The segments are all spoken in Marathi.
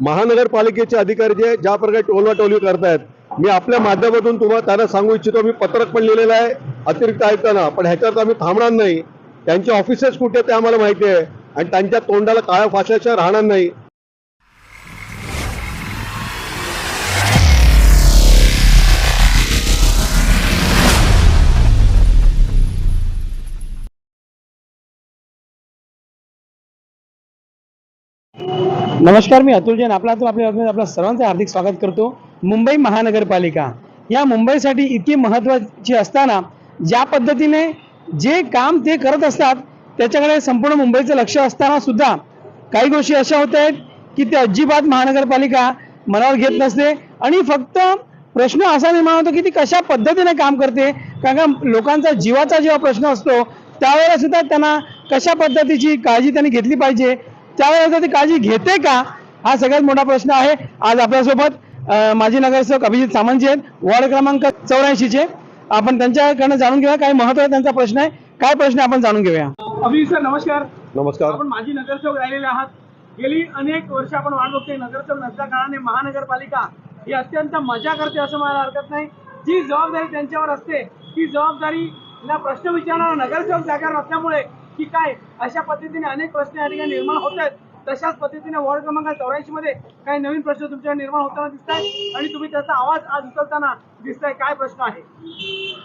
महानगरपालिकेचे अधिकारी जे ज्या प्रकारे टोलवाटोलवी करतायत मी आपल्या माध्यमातून तुम्हाला त्यांना सांगू इच्छितो मी पत्रक पण लिहिलेलं आहे अतिरिक्त आयुक्तांना. पण ह्याच्यावर आम्ही थांबणार नाही. त्यांचे ऑफिसेस कुठे ते आम्हाला माहिती आहे. आणि त्यांच्या तोंडाला काळ्या फाशाच्या राहणार नाही. नमस्कार मी अतुल जैन. आपला तो आपल्या बातमीत आपलं सर्वांचं हार्दिक स्वागत करतो. मुंबई महानगरपालिका. या मुंबईसाठी इतकी महत्त्वाची असताना ज्या पद्धतीने जे काम ते करत असतात त्याच्याकडे संपूर्ण मुंबईचं लक्ष असताना सुद्धा काही गोष्टी अशा होत आहेत की ते अजिबात महानगरपालिका मनावर घेत नसते. आणि फक्त प्रश्न असा निर्माण होतो की ती कशा पद्धतीने काम करते? कारण का लोकांचा जीवाचा जेव्हा प्रश्न असतो त्यावेळेला सुद्धा त्यांना कशा पद्धतीची काळजी त्यांनी घेतली पाहिजे? त्यावेळेला ती काळजी घेते का? हा सगळ्यात मोठा प्रश्न आहे. आज आपल्यासोबत माजी नगरसेवक अभिजित सामंतजी आहेत. वार्ड क्रमांक चौऱ्याऐंशीचे आपण त्यांच्याकडनं जाणून घेऊया. काय महत्त्वाचा त्यांचा प्रश्न आहे? काय प्रश्न आपण जाणून घेऊया? अभिजित सर नमस्कार. नमस्कार. आपण माजी नगरसेवक राहिलेले आहात. गेली अनेक वर्ष आपण वाट बघतोय. नगरसेवक नसल्या कारणाने महानगरपालिका ही अत्यंत मजा करते असं मला हरकत नाही. जी जबाबदारी त्यांच्यावर असते ती जबाबदारीला प्रश्न विचारणारा नगरसेवक जागेवर नसल्यामुळे की काय? अशा पद्धतीने अनेक प्रश्न या ठिकाणी निर्माण होत आहेत. तशाच पद्धतीने वॉर्ड क्रमांक चौऱ्याऐंशी मध्ये काही नवीन प्रश्न तुमच्या निर्माण होताना दिसत आहेत आणि तुम्ही त्याचा आवाज आज उचलताना दिसताय. काय प्रश्न आहे?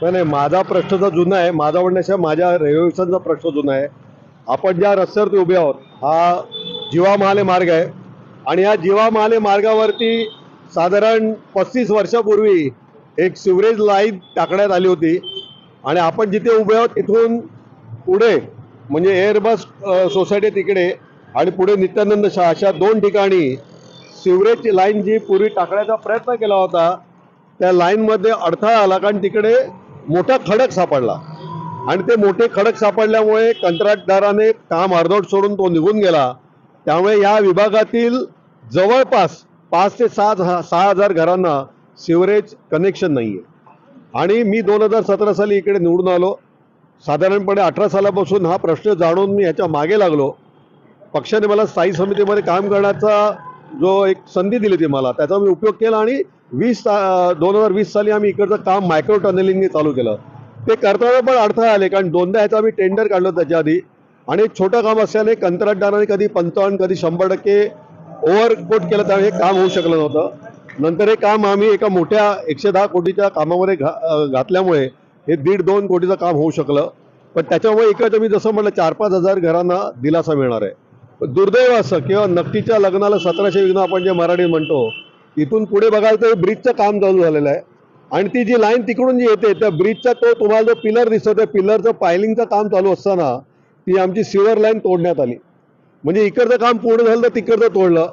नाही नाही माझा प्रश्न तर जुना आहे माझा म्हणण्याशिवाय माझ्या रहिवाशांचा प्रश्न जुना आहे. आपण ज्या रस्त्यावरती उभे आहोत हा जीवा महाले मार्ग आहे. आणि या जीवा महाले मार्गावरती साधारण पस्तीस वर्षापूर्वी एक सिवरेज लाईन टाकण्यात आली होती. आणि आपण जिथे उभे आहोत तिथून पुढे म्हणजे एअरबस सोसायटी तिकडे आणि पुढे नित्यानंद शाह अशा दोन ठिकाणी सिवरेजची लाईन जी पूर्वी टाकण्याचा प्रयत्न केला होता त्या लाईनमध्ये अडथळा आला कारण तिकडे मोठा खडक सापडला. आणि ते मोठे खडक सापडल्यामुळे कंत्राटदाराने काम अर्धवट सोडून तो निघून गेला. त्यामुळे या विभागातील जवळपास पाच ते सात सहा हजार घरांना सिवरेज कनेक्शन नाही आहे आणि मी दोन हजार सतरा साली इकडे निवडून आलो. साधारणपणे अठरा सालापासून हा प्रश्न जाणून मी ह्याच्या मागे लागलो. पक्षाने मला स्थायी समितीमध्ये काम करण्याचा जो एक संधी दिली ती मला त्याचा मी उपयोग केला आणि वीस दोन हजार वीस साली आम्ही इकडचं काम मायक्रो टनेलिंगने चालू केलं. ते करताना पण अडथळा आले कारण दोनदा ह्याचं आम्ही टेंडर काढलं त्याच्या आधी. आणि एक छोटं काम असल्याने कंत्राटदाराने कधी पंचावन्न कधी शंभर टक्के ओव्हरकोट केलं त्यामुळे हे काम होऊ शकलं नव्हतं. नंतर हे काम आम्ही एका मोठ्या एकशे दहा कोटीच्या कामामध्ये घा घातल्यामुळे हे दीड दोन कोटीचं काम होऊ शकलं. पण त्याच्यामुळे इकडचं मी जसं म्हटलं चार पाच हजार घरांना दिलासा मिळणार आहे. दुर्दैव असं किंवा नक्कीच्या लग्नाला सतराशे विघ्न आपण जे मराठी म्हणतो इथून पुढे बघाल तर ब्रिजचं काम चालू झालेलं आहे. आणि ती जी लाईन तिकडून जी येते त्या ब्रिजचा तो तुम्हाला जो पिलर दिसतो त्या पिलरचं पायलिंगचं काम चालू असताना ती आमची सिवर लाईन तोडण्यात आली. म्हणजे इकडचं काम पूर्ण झालं तर तिकडचं तोडलं.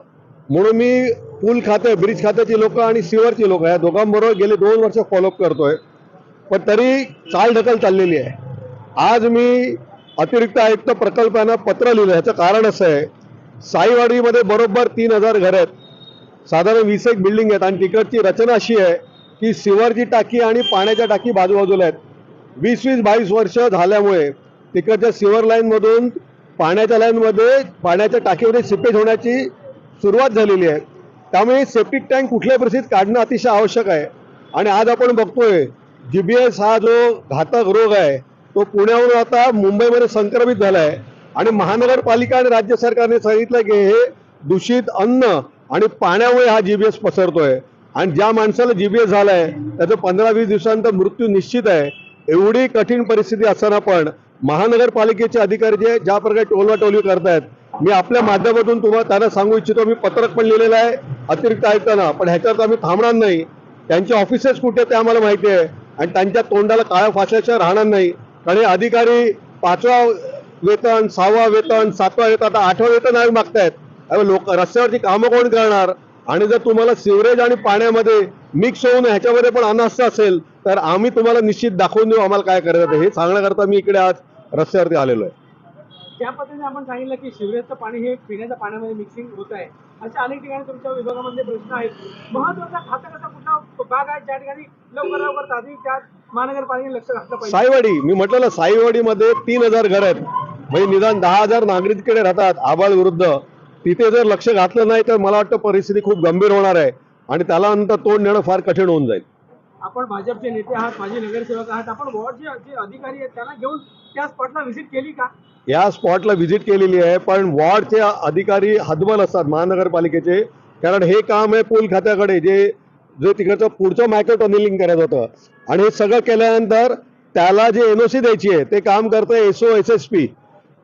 म्हणून मी पूल खाते ब्रिज खात्याची लोकं आणि सिवरची लोकं या दोघांबरोबर गेले दोन वर्ष फॉलोअप करतोय. पण तरी चाल ढकल चाललेली आहे. आज मी अतिरिक्त आयुक्त प्रकल्पांना पत्र लिहिलं ह्याचं कारण असं आहे साईवाडीमध्ये बरोबर तीन हजार घरं आहेत. साधारण वीस एक बिल्डिंग आहेत आणि तिकडची रचना अशी आहे की सिवरची टाकी आणि पाण्याच्या टाकी बाजूबाजूला आहेत. वीस वीस बावीस वर्ष झाल्यामुळे तिकडच्या सिवर लाईनमधून पाण्याच्या लाईनमध्ये पाण्याच्या टाकीमध्ये सिपेज होण्याची सुरुवात झालेली आहे. त्यामुळे सेप्टिक टँक कुठल्याही परिस्थितीत काढणं अतिशय आवश्यक आहे. आणि आज आपण बघतोय जी बी एस हा जो घातक रोग आहे तो पुण्यावरून आता मुंबईमध्ये संक्रमित झाला आहे आणि महानगरपालिका आणि राज्य सरकारने सांगितलं की हे दूषित अन्न आणि पाण्यामुळे हा जीबीएस पसरतोय. आणि ज्या माणसाला जीबीएस झालाय त्याचं पंधरा वीस दिवसानंतर मृत्यू निश्चित आहे. एवढी कठीण परिस्थिती असताना पण महानगरपालिकेचे अधिकारी जे ज्या प्रकारे टोलवाटोलवी करतायत मी आपल्या माध्यमातून तुम्हाला त्यांना सांगू इच्छितो मी पत्रक पण लिहिलेलं आहे अतिरिक्त आयुक्तांना. पण ह्याच्यावर आम्ही थांबणार नाही. त्यांचे ऑफिसेस कुठे ते आम्हाला माहिती आहे. आणि त्यांच्या तोंडाला काळ्या फासल्याशिवाय राहणार नाही. कारण हे अधिकारी पाचवा वेतन सहावा वेतन सातवा वेतन आता आठवा वेतन आयोग मागतायत. लोक रस्त्यावरची कामं कोण करणार? आणि जर तुम्हाला सिवरेज आणि पाण्यामध्ये मिक्स होऊन ह्याच्यामध्ये पण अनास्थ असेल तर आम्ही तुम्हाला निश्चित दाखवून देऊ आम्हाला काय करायचं हे सांगण्याकरता मी इकडे आज रस्त्यावरती आलेलो आहे. ज्या पद्धतीने आपण सांगितलं की शिवरेजचं पाणी हे पिण्याच्या पाण्यामध्ये मिक्सिंग होत आहे अशा अनेक ठिकाणी तुमच्या विभागामध्ये प्रश्न आहेत. महत्त्वाचा खातं भाग आहे. ज्या ठिकाणी लवकर लवकर तातडी त्या महानगरपालिकेने लक्ष घातलं पाहिजे. साईवाडी मी म्हटलं ना साईवाडीमध्ये तीन हजार घर आहेत. म्हणजे निदान दहा हजार नागरिक तिकडे राहतात आबाळ विरुद्ध. तिथे जर लक्ष घातलं नाही तर मला वाटतं परिस्थिती खूप गंभीर होणार आहे. आणि त्याला नंतर तोंड देणं फार कठीण होऊन जाईल. आपण भाजपचे नेते आहात माझे नगरसेवक आहात. आपण वॉर्डचे जे अधिकारी आहेत त्यांना घेऊन त्या स्पॉटला व्हिजिट केली का? या स्पॉटला व्हिजिट केलेली आहे पण वॉर्डचे अधिकारी हतबल असतात महानगरपालिकेचे. कारण हे काम आहे पूल खात्याकडे जे जे तिकडचं पुढचं मायक्रो टनेलिंग करायचं होतं. आणि हे सगळं केल्यानंतर त्याला जे एनओसी द्यायची आहे ते काम करतं S O S S P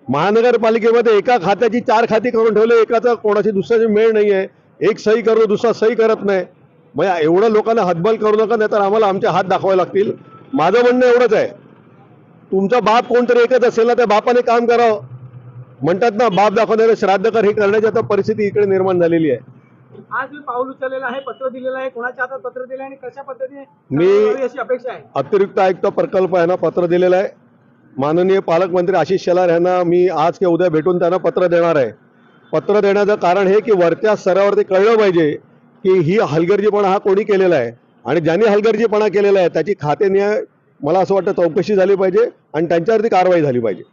महानगरपालिकेमध्ये एका खात्याची चार खाती करून ठेवले एकाचा कोणाची दुसऱ्याची मेळ नाही आहे एक सही करतो दुसरा सही करत नाही. मग एवढं लोकांना हातबल करू नका नाही तर आम्हाला आमचे हात दाखवावे लागतील. माझं म्हणणं एवढंच आहे. तुमचा बाप कोणतरी एकच असेल ना त्या बापाने काम करावं. म्हणतात ना बाप दाखवणारे श्राद्ध कर हे करण्याची आता परिस्थिती इकडे निर्माण झालेली आहे. आज मी पाऊल उचललेलं आहे पत्र दिलेलं आहे. कोणाच्या हातात पत्र दिलं आणि कशा पद्धतीने मी- अशी अपेक्षा आहे? अतिरिक्त आयुक्त प्रकल्प आहे ना पत्र दिलेलं आहे. माननीय पालकमंत्री आशिष शेलार यांना मी आज किंवा उद्या भेटून त्यांना पत्र देणार आहे. पत्र देण्याचं कारण हे की वरच्या स्तरावरती कळलं पाहिजे की ही हलगर्जीपणा हा कोणी केलेला आहे. आणि ज्यांनी हलगर्जीपणा केलेला आहे त्याची खाते मला असं वाटतं चौकशी झाली पाहिजे आणि त्यांच्यावरती कारवाई झाली पाहिजे.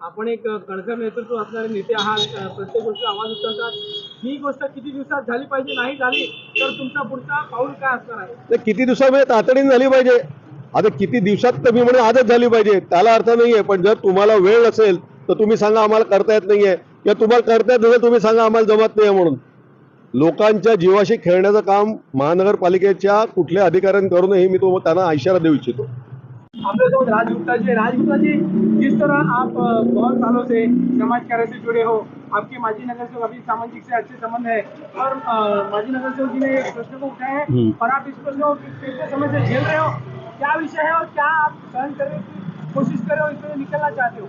आपण एक कणखर नेतृत्व असणारे नेते आहात. प्रत्येक गोष्ट आवाज उचलतात. ही गोष्ट किती दिवसात झाली पाहिजे नाही झाली तर तुमचा पुढचा पाऊल काय असणार आहे? किती दिवसामध्ये म्हणजे तातडीने झाली पाहिजे. आता किती दिवसात तर मी म्हणून आजच झाली पाहिजे त्याला अर्थ नाहीये. पण जर तुम्हाला वेळ असेल तर तुम्ही सांगा आम्हाला करता येत नाहीये. किंवा तुम्हाला करता येत नसेल तुम्ही सांगा आम्हाला जमत नाहीये म्हणून. लोकांच्या जीवाशी खेळण्याचं काम महानगरपालिकेच्या कुठल्या अधिकाऱ्यांनी करू नये हे मी तो त्यांना इशारा देऊ इच्छितो. हमारे साथ राज गुप्ता जी राज गुप्ता जी जिस तरह आप बहुत सालों से समाज कार्य से जुड़े हो आपके माजी नगर सेवक अभी सामाजिक से अच्छे संबंध है और माजी नगर सेवक जी ने एक प्रश्न को उठाया है हम्म। और आप इस प्रश्न को कितने समय से झेल रहे हो? क्या विषय है और क्या आप सहन करने की कोशिश कर रहे हो इसमें निकलना चाहते हो?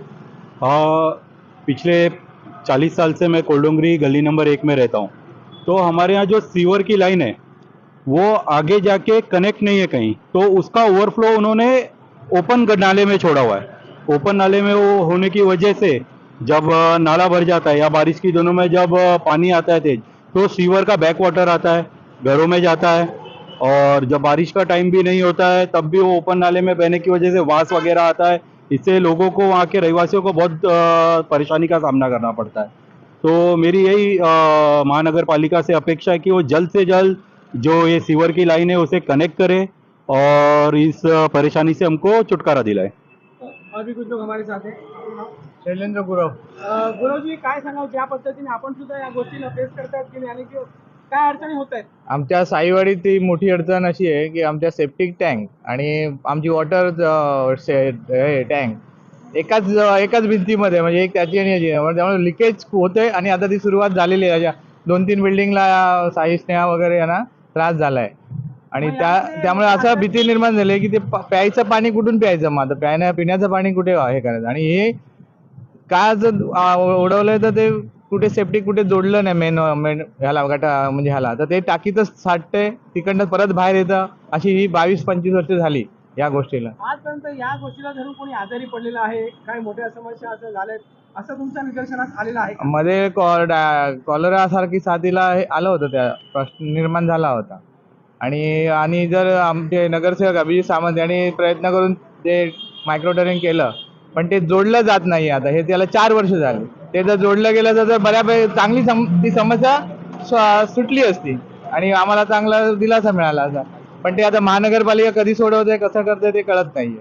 हाँ पिछले चालीस साल से मैं कोल्डोंगरी गली नंबर एक में रहता हूँ। तो हमारे यहाँ जो सीवर की लाइन है वो आगे जाके कनेक्ट नहीं है कहीं। तो उसका ओवरफ्लो उन्होंने ओपन नाले में छोड़ा हुआ है। ओपन नाले में वो होने की वजह से जब नाला भर जाता है या बारिश की दिनों में जब पानी आता है तेज तो सीवर का बैक वाटर आता है, घरों में जाता है और जब बारिश का टाइम भी नहीं होता है, तब भी वो ओपन नाले में बहने की वजह से वास वगैरह आता है। इससे लोगों को, वहाँ के रहवासियों को बहुत परेशानी का सामना करना पड़ता है। तो मेरी यही महानगर पालिका से अपेक्षा है कि वो जल्द से जल्द जो ये सीवर की लाइन है, उसे कनेक्ट करे। और इस परेशानी से हमको छुटकारा दिलाए और भी कुछ लोग हमारे साथ हैं। शैलेंद्र गुरव। अ, गुरव जी काय सांगाल? ज्या पद्धतीने आपण सुद्धा या गोष्टीला फेस करतायत की नाही आणि की काय अडचणी होत आहेत आमच्या साईवाडीत ती मोठी अडचण अशी आहे की आमच्या सेप्टिक टँक आणि आमची वॉटर टँक एकाच एकाच भिंतीमध्ये म्हणजे एक त्याची आणि याची. आहे. त्यामुळे लिकेज होते आणि आता ती सुरुवात झालेली आहे. दोन तीन बिल्डिंगला साई स्नेहा वगैरे यांना त्रास झालाय. आणि त्या त्यामुळे असं भीती निर्माण झाली की ते प्यायचं पाणी कुठून प्यायचं मग? आता प्यायण्या पिण्याचं पाणी कुठे हे करायचं? आणि हे का जर आ, उडवलंय तर ते कुठे सेफ्टी कुठे जोडलं नाही मेन मेन ह्याला गटा म्हणजे ह्याला. तर ते टाकीतच साठते तिकडनं परत बाहेर येतं. अशी ही बावीस पंचवीस वर्ष झाली या गोष्टीला. आजपर्यंत या गोष्टीला धरून कोणी आजारी पडलेलं आहे? काही मोठ्या समस्या असं झाल्यात? असं तुमच्या निदर्शनास आलेलं आहे का? मध्ये कॉलरा सारखी साथीला हे आलं होतं त्या प्रश्न निर्माण झाला होता. आणि आणि जर आमचे नगरसेवक अभिजित सावंत यांनी प्रयत्न करून ते मायक्रोटरिंग केलं पण ते जोडलं जात नाही आता. हे त्याला चार वर्ष झाली. ते जर जोडलं गेलं तर बऱ्यापैकी चांगली सम ती समस्या सुटली असती. आणि आम्हाला चांगला दिलासा मिळाला असा. पण ते आता महानगरपालिका कधी सोडवते कसं करते ते कळत नाहीये.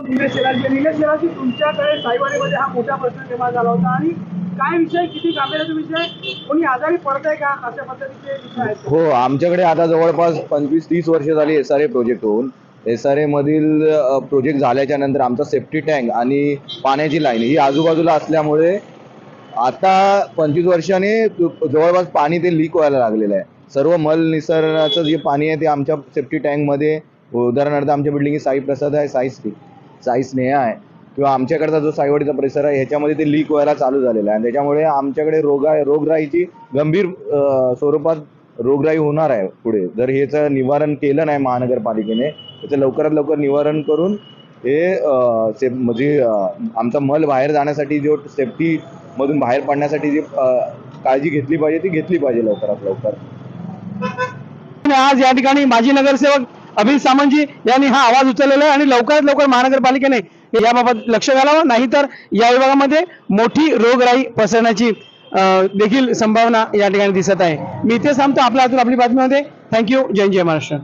निलेश निलेश तुमच्याकडे साईवाडीमध्ये हा मोठा प्रश्न निर्माण झाला होता आणि काय विषय? किती गांभीर्याचा विषय कोणी आजारी पडतंय का? अशा पद्धतीचे विषय आहेत. हो आमच्याकडे आता जवळपास पंचवीस तीस वर्ष झाली एस आर ए प्रोजेक्ट होऊन. एस आर मधील प्रोजेक्ट झाल्याच्यानंतर आमचा सेफ्टी टँक आणि पाण्याची लाईन ही आजूबाजूला असल्यामुळे आता पंचवीस वर्षाने जवळपास पाणी ते लीक व्हायला लागलेलं आहे. सर्व मल निसर्गाचं जे पाणी आहे ते आमच्या सेफ्टी टँकमध्ये उदाहरणार्थ आमच्या बिल्डिंग साई प्रसाद आहे साई साई स्नेहा आहे. किंवा आमच्याकडचा जो सायवडीचा परिसर आहे ह्याच्यामध्ये ते लीक व्हायला चालू झालेलं आहे. आणि त्याच्यामुळे आमच्याकडे रोगा रोगराईची गंभीर स्वरूपात रोगराई होणार आहे पुढे. जर ह्याचं निवारण केलं नाही महानगरपालिकेने त्याचं लवकरात लवकर निवारण करून हे सेफ से म्हणजे आमचा मल बाहेर जाण्यासाठी जो सेफ्टी मधून बाहेर पडण्यासाठी जी काळजी घेतली पाहिजे ती घेतली पाहिजे लवकरात लवकर. आज या ठिकाणी माजी नगरसेवक अभिल सामंतजी यांनी हा आवाज उचललेला आहे आणि लवकरात लवकर महानगरपालिकेने याबाबत लक्ष घालावं. नाहीतर या विभागामध्ये मोठी रोगराई पसरण्याची देखील संभावना या ठिकाणी दिसत आहे. मी इथे थांबतो. आपला हातून आपली बातमीमध्ये थँक्यू जय जय महाराष्ट्र.